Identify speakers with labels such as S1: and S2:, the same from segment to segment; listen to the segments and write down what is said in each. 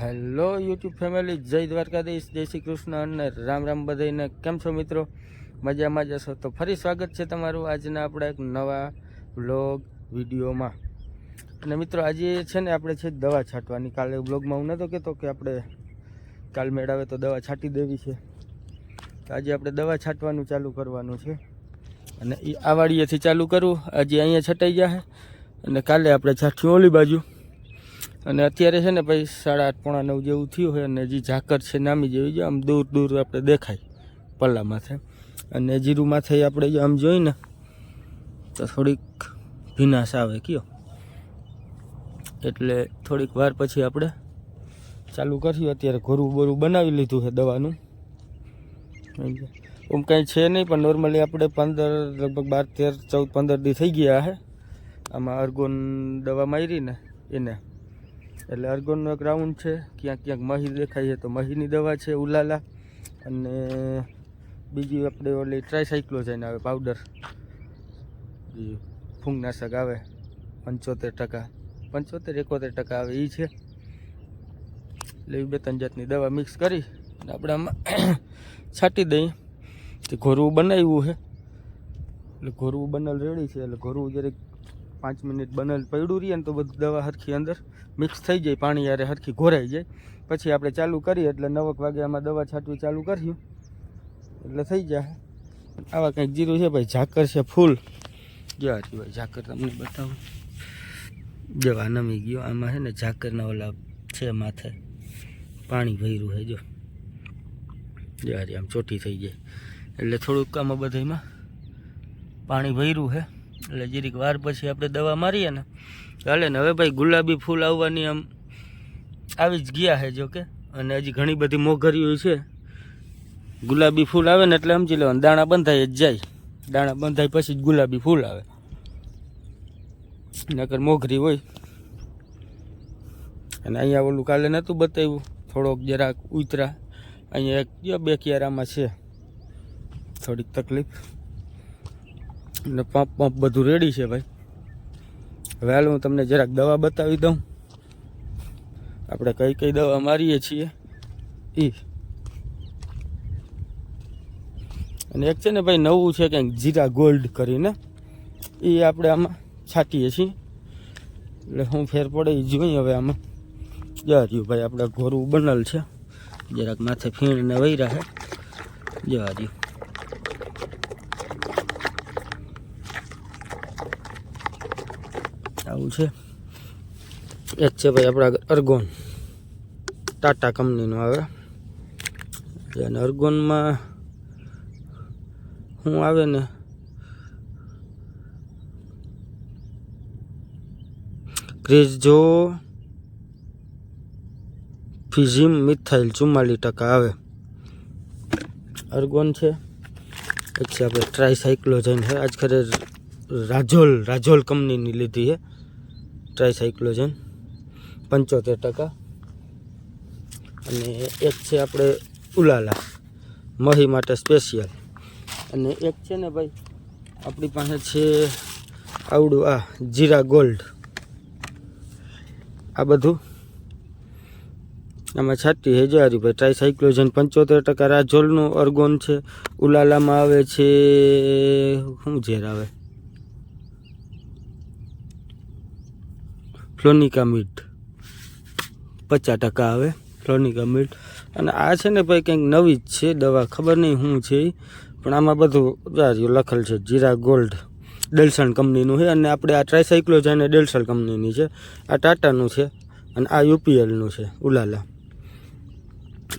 S1: Hello YouTube family, જય દ્વારકાધીશ, જય શ્રી કૃષ્ણ અને રામ રામ બધાને કેમ છો મિત્રો? મજામાં જશો તો ફરી સ્વાગત છે તમારું આજના આપણા એક નવા વ્લોગ વિડીયોમાં. અને મિત્રો, આજે છે ને આપણે છે દવા છાંટવાની. કાલે બ્લોગમાં હું નહોતો કહેતો કે આપણે કાલ મેળાવે તો દવા છાંટી દેવી છે. તો આજે આપણે દવા છાંટવાનું ચાલુ કરવાનું છે. અને એ આ વાડીએથી ચાલુ કરવું આજે અહીંયા છટાઈ જાય અને કાલે આપણે છાંટ્યું ઓલી બાજુ. અને અત્યારે છે ને ભાઈ સાડા આઠ પોણા નવ જેવું થયું હોય અને હજી ઝાકર છે નામી જેવી જો આમ દૂર દૂર આપણે દેખાય પલ્લા માથે. અને જીરું માથે આપણે જો આમ જોઈએ ને તો થોડીક ભીનાશ આવે કયો. એટલે થોડીક વાર પછી આપણે ચાલુ કર્યું અત્યારે ઘોરું બોરું બનાવી લીધું છે દવાનું. આમ કાંઈ છે નહીં, પણ નોર્મલી આપણે પંદર, લગભગ બાર, તેર, ચૌદ, પંદર દી થઈ ગયા છે. આમાં અર્ગોન દવા મારી ને એને એટલે અર્ગોનનો એક રાઉન્ડ છે. ક્યાંક ક્યાંક મહી દેખાય છે તો મહીની દવા છે, ઉલાલા. અને બીજી આપણે ઓલી ટ્રાયસાઇક્લોઝાઇન આવે પાવડર ફૂંગનાશક આવે, પંચોતેર ટકા. પંચોતેર, એકોતેર ટકા આવે એ છે. એટલે બે ત્રણ જાતની દવા મિક્સ કરી અને આપણે આમાં છાંટી દઈએ તે ઘોરવું બનાવ્યું છે. એટલે ઘોરવું બનેલ રેડી છે. એટલે ઘોરવું જરીક પાંચ મિનિટ બનેલ પડ્યું રહીએ ને તો બધું દવા હરખી અંદર મિક્સ થઈ જાય, પાણી યારે હરખી ઘોરાઈ જાય. પછી આપણે ચાલુ કરીએ એટલે નવક વાગે આમાં દવા છાંટવી ચાલુ કર્યું. એટલે થઈ જાય. આવા કંઈક જીરું છે ભાઈ, ઝાકર છે ફૂલ. જો રહ્યું ભાઈ ઝાકર તમને બતાવું. જવા નમી ગયો, આમાં છે ને ઝાકરના ઓલા છે માથે. પાણી ભર્યું છે, જો. જો આમ ચોટી થઈ જાય. એટલે થોડુંક આમાં બધામાં પાણી ભર્યું છે. એટલે જરીક વાર પછી આપણે દવા મારીએ ને, ચાલે ને, હવે ભાઈ ગુલાબી ફૂલ આવવાની આમ આવી જ ગયા છે જોકે અને હજી ઘણી બધી મોઘરીઓ છે. ગુલાબી ફૂલ આવે ને એટલે સમજી લેવાનું, દાણા બંધાય જ જાય. દાણા બંધાય પછી જ ગુલાબી ફૂલ આવે. નકર મોઘરી હોય. અને અહીંયા ઓલું કાલે નહોતું બતાવ્યું, થોડોક જરાક ઉતરા. અહીંયા એક, બે કિયારામાં છે. થોડીક તકલીફ. ને પંપ પંપ બધું રેડી છે ભાઈ. હવે હાલ હું તમને જરાક દવા બતાવી દઉં. આપણે કઈ કઈ દવા મારીએ છીએ. એ અને એક છે ને ભાઈ નવું છે કંઈક જીરા ગોલ્ડ કરીને. એ આપણે આમાં છાંટીએ છીએ. એટલે હું ફેર પડે એ જોઈએ હવે આમાં. જવા રહ્યું ભાઈ, આપણે ઘોરું બનેલ છે. જરાક માથે ફીણ ને વૈરા છે જા રહ્યું આવું છે. એક છે ભાઈ આપણા અર્ગોન. ટાટા કંપનીનું આવે. અને અર્ગોનમાં હું આવે ને ક્રેઝો ફિઝિમ મિથાઇલ ચુમ્માલીસ ટકા આવે. અર્ગોન છે. પછી આપણે ટ્રાયસાઇક્લોઝાઇન છે. આજ ખરે રાજોલ રાજોલ કંપનીની લીધી છે. ટ્રાયસાઇક્લોજન પંચોતેર ટકા. અને એક છે આપણે ઉલાલા, મહી માટે સ્પેશિયલ. અને એક છે ને ભાઈ, આપણી પાસે છે આવડું આ જીરા ગોલ્ડ. આ બધું. આમાં છાટી હે જારી ભાઈ ટ્રાયસાઇક્લોજન પંચોતેર ટકા. રાજોલનું અર્ગોન છે. ઉલાલામાં આવે છે, શું ઝેર આવે? Flonicamid. પચાસ ટકા આવે ફ્લોનિકા મીટ. અને આ છે ને ભાઈ કંઈક નવી જ છે, દવા ખબર નહીં શું છે પણ આમાં બધું લખેલ છે, જીરા ગોલ્ડ ડેલ્સન કંપનીનું છે અને આપણે આ ટ્રાયસાઇક્લોઝાન એ ડેલ્સલ કંપનીની છે. આ ટાટાનું છે અને આ યુપીએલનું છે, ઉલાલા.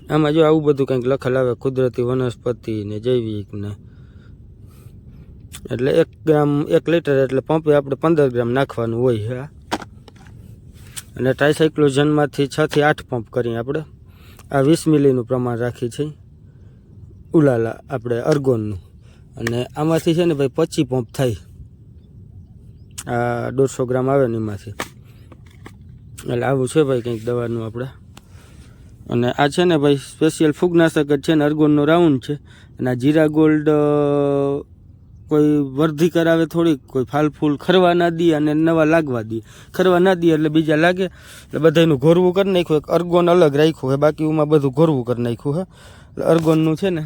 S1: આમાં જો આવું બધું કંઈક લખેલ આવે, કુદરતી વનસ્પતિ ને જૈવિક ને. એટલે એક ગ્રામ, એક લીટર એટલે પંપે આપણે પંદર ગ્રામ નાખવાનું હોય આ. અને ટ્રાયસાઇક્લોઝનમાંથી છ થી આઠ પંપ કરી આપણે. આ વીસ મિલીનું પ્રમાણ રાખી છે. ઉલાલા આપણે અર્ગોનનું. અને આમાંથી છે ને ભાઈ પચી પંપ થાય. આ દોઢસો ગ્રામ આવે ને એમાંથી. એટલે આવું છે ભાઈ કંઈક દવાનું આપણે. અને આ છે ને ભાઈ સ્પેશિયલ ફૂગનાશક જ છે ને અર્ગોનનો રાઉન્ડ છે. અને આ જીરા ગોલ્ડ કોઈ વર્ધી કરાવે થોડીક, કોઈ ફાલ ફૂલ ખરવા ના દે અને નવા લાગવા દે. ખરવા ના દે એટલે બીજા લાગે, એટલે બધાનું ઘોરવું કરી નાખ્યું. એક અર્ગોન અલગ રાખ્યું હે બાકી એમાં બધું ઘોરવું કરી નાખ્યું હે. એટલે અર્ગોનનું છે ને,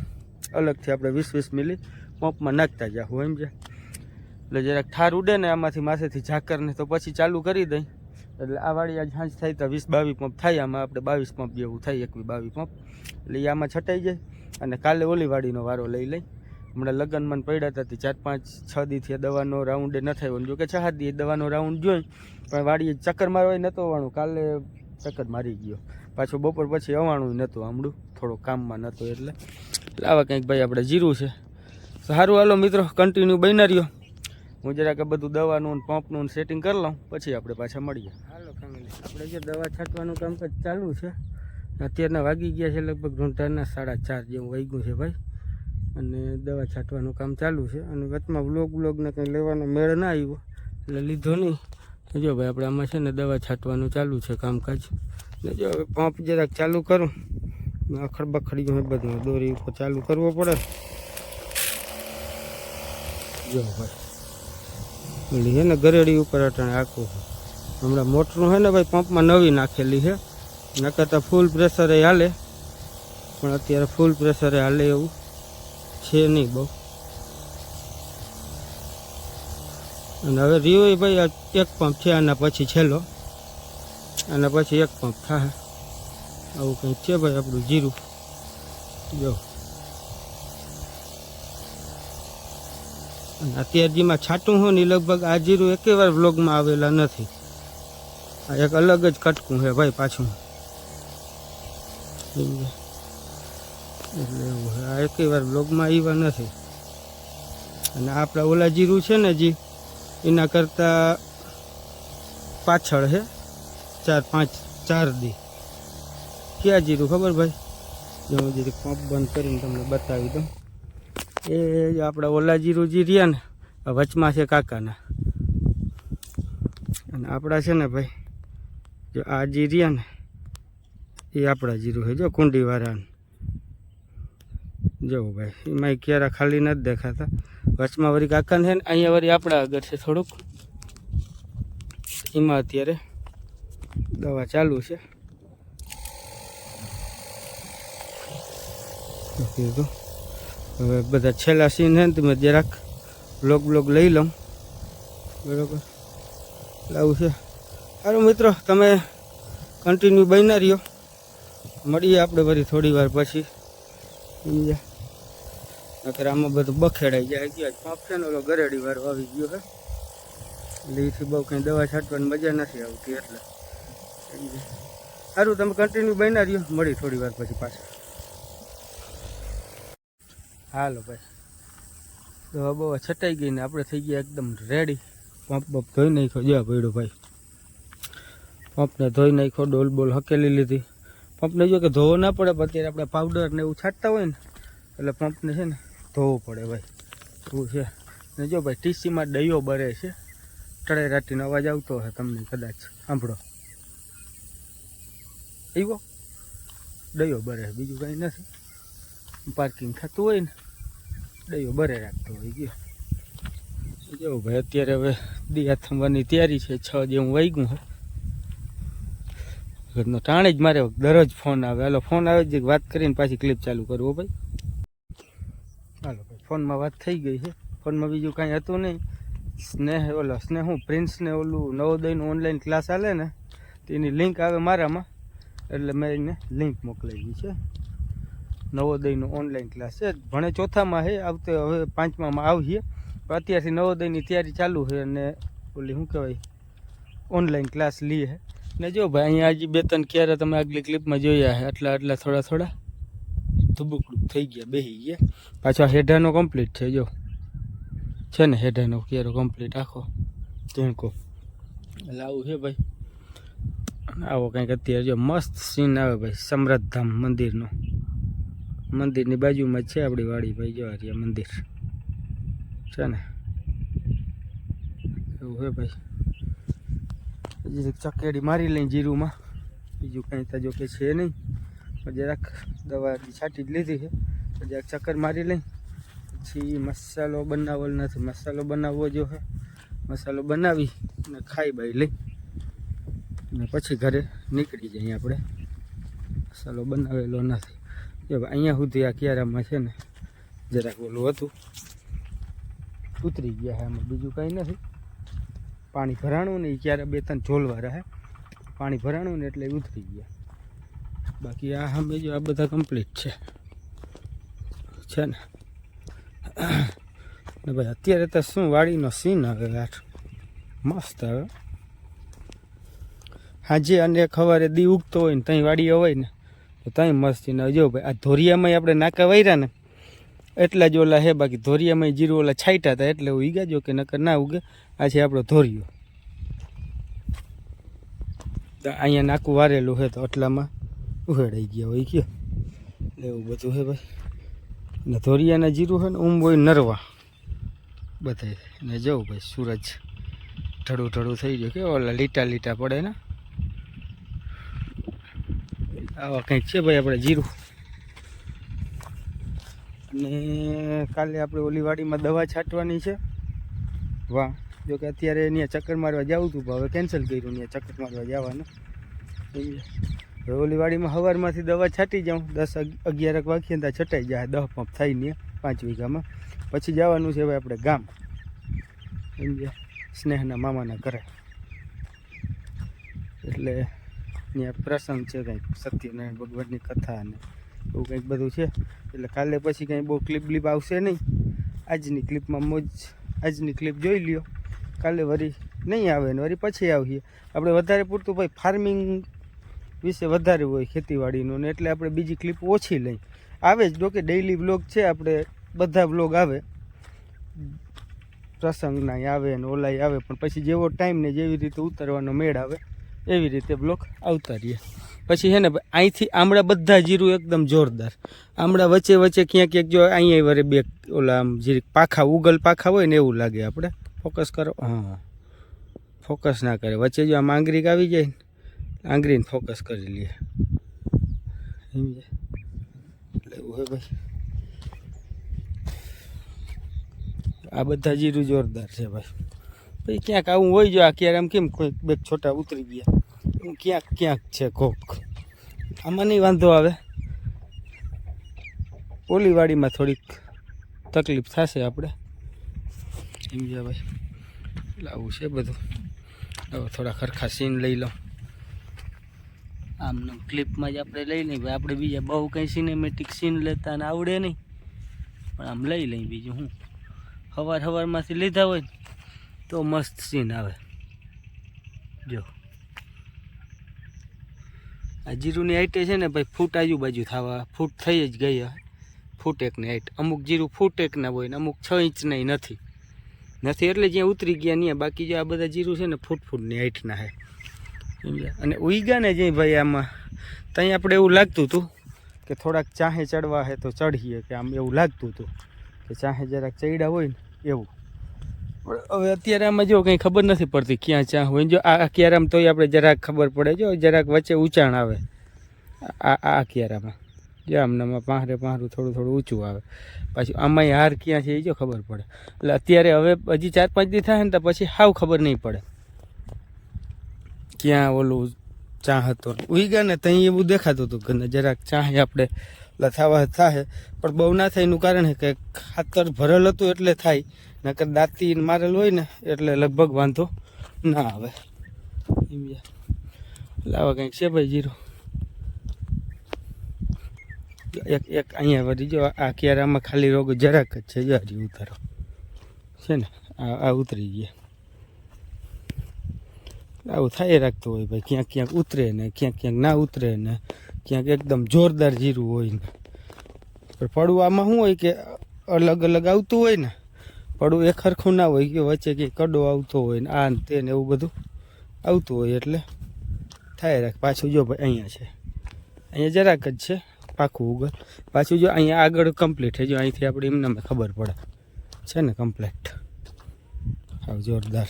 S1: અલગથી આપણે વીસ વીસ મિલી પંપમાં નાખતા જાવું એમ છે. એટલે જરાક ઠાર ઉડે ને આમાંથી માથેથી ઝાકરને તો પછી ચાલુ કરી દઈ. એટલે આ વાળી આ સાંજ થાય તો વીસ બાવીસ પંપ થાય, આમાં આપણે બાવીસ પંપ જેવું થાય, એકવી બાવીસ પંપ. એટલે એ આમાં છટાઈ જાય અને કાલે ઓલી વાડીનો વારો લઈ લઈ. હમણાં લગ્નમાં પડ્યા હતા ચાર પાંચ છ દીથી દવાનો રાઉન્ડ ન થયો. જો કે છ દી દવાનો રાઉન્ડ જોઈ, પણ વાડીએ ચક્કર મારવા નહોતો આવવાનું. કાલે ચક્કર મારી ગયો. પાછું બપોર પછી આવવાનું નહોતું હમણાં થોડું કામમાં નહોતું એટલે. આવા કંઈક ભાઈ આપણે જીરું છે. સારું, હાલો મિત્રો કન્ટિન્યુ બની રહ્યો. હું જરાક બધું દવાનું પંપનું સેટિંગ કરી લઉં, પછી આપણે પાછા મળીએ. હાલો ફેમિલી આપણે જે દવા છાંટવાનું કામકાજ ચાલુ છે. અત્યારના વાગી ગયા છે લગભગ ઘૂંટાના સાડા ચાર જેવું વાગ્યું છે ભાઈ. અને દવા છાંટવાનું કામ ચાલુ છે. અને વચમાં વ્લોગ વ્લોગને કંઈ લેવાનો મેળ ના આવ્યો, એટલે લીધો નહીં. જો ભાઈ, આપણે આમાં છે ને દવા છાંટવાનું ચાલુ છે કામકાજ. ને જો હવે પંપ જરાક ચાલુ કરું. અખડ બખડી ગયું બધું. દોરી ઉપર ચાલુ કરવો પડે. જો ભાઈ ઓલી છે ને ગરેડી ઉપર અટાણે આખું હમણાં મોટરું છે ને ભાઈ પંપમાં નવી નાખેલી છે. નકર તો ફૂલ પ્રેશરે હાલે. પણ અત્યારે ફૂલ પ્રેશરે હાલે એવું. છે નહીં બહુ. અને હવે રહ્યો ભાઈ એક પંપ છે, આના પછી છેલ્લો. આના પછી એક પંપ થાય. આવું કંઈક છે ભાઈ આપણું જીરું. જો. અને અત્યારે જેમાં છાંટું હોય ને લગભગ આ જીરું એકેવાર વ્લોગમાં આવેલા નથી. આ એક અલગ જ કટકું છે ભાઈ પાછું? એટલે એવું આ એકેય વાર બ્લોગમાં આવ્યા નથી. અને આપણા ઓલા જીરું છે ને જી, એના કરતાં પાછળ છે ચાર પાંચ, ચાર દી. ક્યાં જીરું ખબર ભાઈ? જો હું જરીક પંપ બંધ કરીને તમને બતાવી દઉં. એ આપણા ઓલા જીરું જી રહ્યા ને વચમાં છે કાકાના. અને આપણા છે ને ભાઈ, જો આ જી રહ્યા ને, એ આપણા જીરું છે, જો કુંડીવાળા જો ભાઈ એમાં ક્યારે ખાલી નથી દેખાતા. વચમાં વરી કાકાને છે ને, અહીંયા વળી આપણા આગળ છે થોડુંક. એમાં અત્યારે દવા ચાલુ છે. હવે બધા છેલ્લા સીન છે ને, તમે જરાક બ્લોગ બ્લોગ લઈ લઉં. બરાબર? લાવું છે. સારું મિત્રો, તમે કન્ટિન્યુ બન્યા રહ્યો. મળીએ આપણે ફરી થોડી વાર પછી. સમજ્યા? નકર આમાં બધું બખેડાઈ જાય ગયા પાંપ છે ને ઓલો ગરેડી વાર આવી ગયો હે. એટલે બહુ કંઈ દવા છાંટવાની મજા નથી આવતી એટલે. સારું તમે કન્ટિન્યુ બન્યા રહ્યો. મળી થોડી વાર પછી પાછા. હાલો ભાઈ. દવા બવા છટાઈ ગઈ ને આપણે થઈ ગયા એકદમ રેડી પંપ બપ ધોઈ નાખ્યો. જ્યાં પડ્યો ભાઈ. પંપને ધોઈ નાખ્યો, ડોલ બોલ હકેલી લીધી. પંપને જો કે ધોવો ના પડે અત્યારે આપણે પાવડર ને એવું છાંટતા હોય ને, એટલે પંપને છે ને ધોવું પડે ભાઈ. એવું છે? ને જો ભાઈ, ટીસીમાં દહીઓ બરે છે. ટળે રાતીનો અવાજ આવતો હશે તમને કદાચ. સાંભળો. એવો દહીઓ બરે બીજું કાંઈ નથી. પાર્કિંગ થતું હોય ને, દહીઓ બરે રાખતો હોય ગયો. જો ભાઈ, અત્યારે હવે દિયા થંભવાની તૈયારી છે. છ જેવું વાગ્યું ગયું ઘરનો ટાણે જ મારે દરરોજ ફોન આવે. હાલો, ફોન આવે જ વાત કરીને પાછી ક્લિપ ચાલુ કરું હો ભાઈ હાલો ભાઈ. ફોનમાં વાત થઈ ગઈ છે. ફોનમાં બીજું કાંઈ હતું નહીં. સ્નેહ, ઓલો સ્નેહ હું પ્રિન્સને ઓલું નવોદયનું ઓનલાઈન ક્લાસ હાલે ને, તેની લિંક આવે મારામાં. એટલે મેં એને લિંક મોકલાવી છે. નવોદયનું ઓનલાઈન ક્લાસ છે. ભણે ચોથામાં છે, આવતે હવે પાંચમામાં આવીએ. અત્યારથી નવોદયની તૈયારી ચાલુ છે અને ઓલી શું કહેવાય ઓનલાઈન ક્લાસ લઈએ ને જો ભાઈ, અહીંયા હજી બે ત્રણ ક્યારે તમે આગલી ક્લિપમાં જોયા છે. આટલા આટલા, થોડા થોડા. ધુબુકડું થઈ ગયા બેસી ગયા. પાછો હેઢાનો કમ્પ્લીટ છે, જો. છે ને હેઢાનો કેરો કમ્પ્લીટ આખો. ઝીણકો એટલે આવું છે ભાઈ. આવો કંઈક અત્યારે જો મસ્ત સીન આવે ભાઈ સમરથ ધામ મંદિરનો. મંદિરની બાજુમાં છે આપણી વાડી ભાઈ, જો આ મંદિર. છે ને? એવું છે ભાઈ. ચકેડી મારી લઈ જીરુંમાં. બીજું કંઈ તો જો કે છે નહીં. જરાક દવા છાંટી જ લીધી છે. જરાક ચક્કર મારી લઈ. પછી મસાલો બનાવવો નથી મસાલો બનાવવો જો હે. મસાલો બનાવી અને ખાઈ બાઈ લઈ. અને પછી ઘરે નીકળી જઈએ આપણે. મસાલો બનાવેલો નથી. જો અહીંયા સુધી આ ક્યારામાં છે ને જરાક ઓલું હતું. ઉતરી ગયા છે આમાં. બીજું કાંઈ નથી. પાણી ભરાણું ને એ ક્યારે બે ત્રણ ઝોલવા રહે. પાણી ભરાણું ને એટલે ઉતરી ગયા. બાકી આ સામે જો આ બધા કમ્પ્લીટ છે. છે ને? ને ભાઈ, અત્યારે તો શું વાડીનો સીન આવે યાર? મસ્ત આવે હાજે અને ખવારે દી ઉગતો હોય ને ત્યાં વાડીએ હોય ને, તો ત્યાં મસ્તી ને જો ભાઈ, આ ધોરિયામાં આપણે નાકા વાર્યા ને, એટલા જ ઓલા હે, બાકી ધોરિયામાં જીરું ઓલા છાંટ્યા હતા એટલે ઉગ્યા જો કે નકર ના ઉગે. આ છે આપણો ધોરિયો. અહીંયા નાકું વારેલું છે તો એટલામાં ઉહેડાઈ ગયા હોય કે. એવું બધું છે ભાઈ. ને ધોરિયાના જીરું છે ને ઊંઘ હોય નરવા. બધાય. ને જવું ભાઈ, સૂરજ ઠડું ઠડું થઈ ગયું. કે ઓલા લીટા લીટા પડે ને. આવા કંઈક છે ભાઈ આપણે જીરું. અને કાલે આપણે ઓલી વાડીમાં દવા છાંટવાની છે. વાહ. જો કે અત્યારે ત્યાં ચક્કર મારવા જવું હતું હવે કેન્સલ કર્યું ત્યાં ચક્કર મારવા જવાનું. ઓલી સવારમાંથી દવા છાંટી જાઉં. દસ અગ- અગિયારક વાગ્યે ત્યાં છટાઈ જાય. દહ પંપ થાય ને પાંચ વીઘામાં. પછી જવાનું છે હવે આપણે ગામ. સમજ્યા? સ્નેહના મામાના ઘરે. એટલે ત્યાં પ્રસંગ છે કંઈક. સત્યનારાયણ ભગવાનની કથા અને એવું કંઈક બધું છે. એટલે કાલે પછી કંઈ બહુ ક્લિપ બ્લિપ આવશે નહીં. આજની ક્લિપમાં મોજ, આજની ક્લિપ જોઈ લ્યો. કાલે વરી નહીં આવે ને વરી પછી આવીએ. આપણે વધારે પૂરતું ભાઈ ફાર્મિંગ વિશે વધારે હોય ખેતીવાડીનો ને એટલે આપણે બીજી ક્લિપ ઓછી લઈ. આવે જ જોકે ડેઈલી બ્લોગ છે, આપણે બધા બ્લોગ આવે. પ્રસંગના આવે ને ઓલાય આવે, પણ પછી જેવો ટાઈમ ને જેવી રીતે ઉતરવાનો મેળ આવે, એવી રીતે બ્લોક આવતા પછી છે ને, અહીંથી આમળા બધા જીરું એકદમ જોરદાર. આમળા વચ્ચે વચ્ચે ક્યાંક ક્યાંક જો અહીંયા વરે બે ઓલા આમ જીરી પાખા, ઉગલ પાખા હોય ને એવું લાગે આપણે. ફોકસ કરો. હા. ફોકસ ના કરે. વચ્ચે જો આમ આંગરીક આવી જાય ને આંગળીને ફોકસ કરી લઈએ એટલે એવું હે ભાઈ. આ બધા જીરું જોરદાર છે ભાઈ. પછી ક્યાંક આવું હોય જો આ ક્યારે આમ કેમ કોઈક બે છોટા ઉતરી ગયા. હું ક્યાંક ક્યાંક છે કોક. આમાં નહીં વાંધો આવે. ઓલી વાડીમાં થોડીક તકલીફ થશે આપણે. સમજ્યા ભાઈ? એટલે આવું છે બધું. હવે થોડા ખરખા સીન લઈ લઉં. આમ ક્લિપમાં જ આપણે લઈ લઈએ. ભાઈ, આપણે બીજા બહુ કંઈ સિનેમેટિક સીન લેતા ને આવડે નહીં. પણ આમ લઈ લઈએ બીજું હું. સવાર હવારમાંથી લીધા હોય તો મસ્ત સીન આવે. જો. આ જીરુની હાઈટે છે ને ભાઈ, ફૂટ આજુબાજુ થવા, ફૂટ થઈ જ ગઈ. ફૂટ એકની હાઈટ અમુક જીરું ફૂટ એકના હોય ને અમુક છ ઇંચના નથી. નથી એટલે જ્યાં ઉતરી ગયા ત્યાં બાકી જો આ બધા જીરું છે ને ફૂટ ફૂટની હાઈટના હે? અને ઉઈગા ને જે ભાઈ આમાં, ત્યાં આપણે એવું લાગતું હતું કે થોડાક ચાહે ચડવા હે તો ચડીએ, કે આમ એવું લાગતું હતું કે ચાહે જરાક ચડ્યા હોય ને એવું. હવે અત્યારે આમાં જો કંઈ ખબર નથી પડતી ક્યાં ચા હોય. જો આ ક્યારામાં તોય આપણે જરાક ખબર પડે. જો જરાક વચ્ચે ઊંચાણ આવે. આ આ ક્યારામાં. જો આમનામાં પાંહરે પાંહરું થોડું થોડું ઊંચું આવે. પાછું આમાંય હાર ક્યાં છે એ જો ખબર પડે. એટલે અત્યારે હવે હજી ચાર પાંચ દી થાય ને તો પછી હાવ ખબર નહીં પડે. ક્યાં ઓલું ચા હતો? ઉઈ ગયા ને ત્યાં એવું દેખાતું હતું કે જરાક ચાહે આપણે લથાવા થાય પણ બહુ ના થાય એનું કારણ છે કે ખાતર ભરેલ હતું એટલે થાય. નકર દાંતી મારેલ હોય ને એટલે લગભગ વાંધો ના આવે. લાવા કંઈક છે ભાઈ જીરો? એક એક અહીંયા વધી જો આ ક્યારામાં ખાલી રોગ જરાક જ છે. જો હજી ઉતારો. છે ને? આ ઉતરી ગયા. આવું થાય રાખતું હોય ભાઈ. ક્યાંક ક્યાંક ઉતરે ને, ક્યાંક ક્યાંક ના ઉતરે ને, ક્યાંક એકદમ જોરદાર જીરું હોય ને. પણ પડવું આમાં શું હોય કે અલગ અલગ આવતું હોય ને, પડવું એક ખરખું ના હોય, કે વચ્ચે કે કડો આવતો હોય ને આ ને તે ને એવું બધું આવતું હોય એટલે થાય રાખ. પાછું જો ભાઈ અહીંયા છે. અહીંયા જરાક જ છે, પાકું ઉગલ. પાછું જો અહીંયા આગળ કમ્પ્લીટ છે. જો અહીંથી આપણે એમને ખબર પડે. છે ને કમ્પ્લીટ આવ જોરદાર.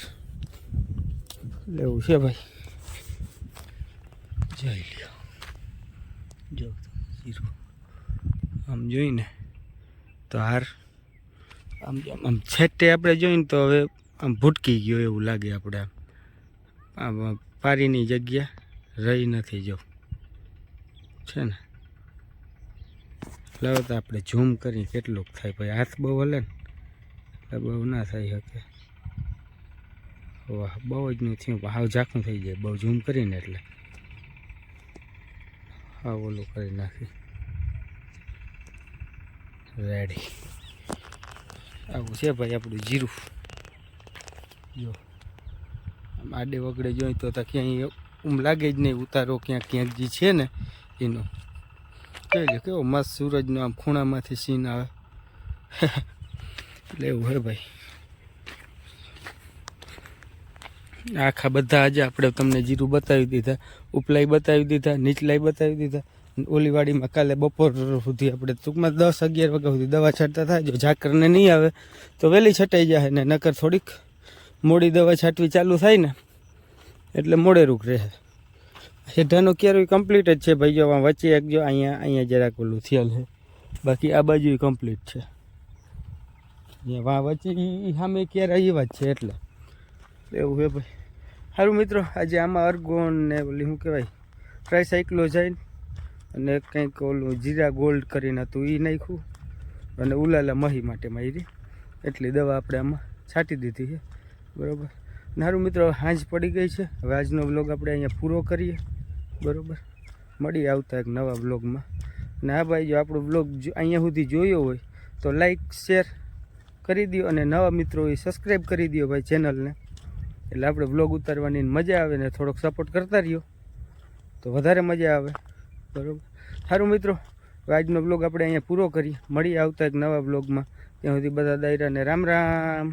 S1: લેવું છે ભાઈ. જઈ લ્યો. જો જીરું. આમ જોઈને તો હાર આમ આમ છેટે આપણે જોઈને તો હવે આમ ભૂટકી ગયો એવું લાગે આપણે આમ. આમ પારીની જગ્યા રહી નથી જો. છે ને? લાવો તો આપણે ઝૂમ કરી કેટલુંક થાય. પછી હાથ બહુ હલે ને. એટલે બહુ ના થઈ શકે. વાહ, બહુ જ નું થયું. હાવ ઝાખું થઈ જાય બહુ ઝૂમ કરીને એટલે. હા ઓલું કરી નાખી. રેડી આવું છે ભાઈ આપણું જીરું. જો. આમ આડે વગડે જોઈ તો ક્યાંય ઉમ લાગે જ નહીં ઉતારો ક્યાંક ક્યાંક જે છે ને એનો. કહેજો કેવો મસ્ત સૂરજનો આમ ખૂણામાંથી સીન આવે. એટલે એવું હે ભાઈ. આખા બધા આજે આપણે તમને જીરું બતાવી દીધા, ઉપલાઈ બતાવી દીધા, નીચલાઈ બતાવી દીધા. ઓલીવાડીમાં કાલે બપોર સુધી આપણે ટૂંકમાં દસ અગિયાર વાગ્યા સુધી દવા છાંટતા થાય જો ઝાકરને નહીં આવે, તો વહેલી છટાઈ જાય ને નકર થોડીક મોડી દવા છાંટવી ચાલુ થાય ને, એટલે મોડે રૂક રહે. હેઠાનો ક્યારેય કમ્પ્લીટ જ છે ભાઈ, જો વચ્ચે એક જો અહીંયા અહીંયા જરાક ઓલું થયેલ છે. બાકી આ બાજુ કમ્પ્લીટ છે. વાં વચ્ચે સામે ક્યારે એવા જ છે એટલે. એવું છે ભાઈ. સારું મિત્રો, આજે આમાં અર્ગોન ને ઓલી શું કહેવાય ટ્રાયસાઇક્લોઝાઇન અને કંઈક ઓલું જીરા ગોલ્ડ કરીને હતું એ નાખ્યું અને ઉલાલા મહી માટે મારી એટલી દવા આપણે આમાં છાંટી દીધી છે. બરાબર. સારું મિત્રો, હાંજ પડી ગઈ છે. હવે આજનો બ્લોગ આપણે અહીંયા પૂરો કરીએ. બરાબર. મળી આવતા એક નવા બ્લોગમાં અને હા ભાઈ, જો આપણો બ્લોગ અહીંયા સુધી જોયો હોય તો લાઈક શેર કરી દો અને નવા મિત્રો એ સબસ્ક્રાઈબ કરી દો ભાઈ ચેનલને એટલે આપણે બ્લોગ ઉતારવાની મજા આવે ને થોડોક સપોર્ટ કરતા રહ્યો. તો વધારે મજા આવે. બરાબર? સારું મિત્રો આજનો બ્લોગ આપણે અહીંયા પૂરો કરીએ મળી આવતા એક નવા બ્લોગમાં ત્યાં સુધી બધા દાયરાને રામ રામ.